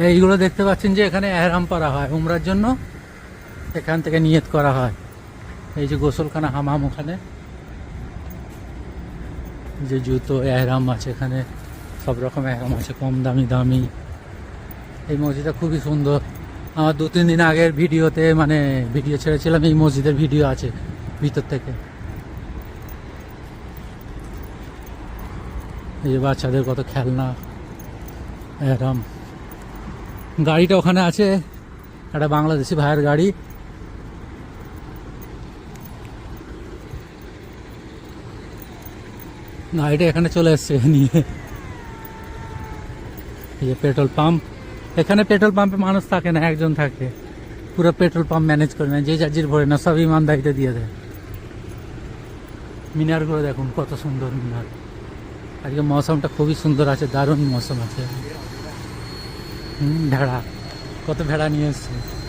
এইগুলো দেখতে পাচ্ছেন যে এখানে এহরাম করা হয়, উমরার জন্য এখান থেকে নিয়ত করা হয়। এই যে গোসলখানা হামাম ওখানে। যে জুতো, এহরাম আছে এখানে, সব রকম এহরাম আছে, কম দামি দামি। এই মসজিদটা খুবই সুন্দর। আমার দু তিন দিন আগের ভিডিওতে মানে ভিডিও ছেড়েছিলাম, এই মসজিদের ভিডিও আছে ভিতর থেকে। এই যে বাচ্চাদের কত খেলনা এরম গাড়িটা ওখানে আছে। একটা বাংলাদেশি ভাইয়ের গাড়ি। গাড়িটা এখানে চলে এসছে নিয়ে। এই যে পেট্রোল পাম্প। এখানে পেট্রোল পাম্পে মানুষ থাকে না, একজন থাকে। পুরো পেট্রোল পাম্প ম্যানেজ করে না যে চার্জির ভরে না সব ইমানদারিতে দিয়ে দেয়। মিনারগুলো দেখুন, কত সুন্দর মিনার। আজকে মৌসুমটা খুবই সুন্দর আছে, দারুণ মৌসুম আছে। ভেড়া। কত ভেড়া নিয়ে এসছে?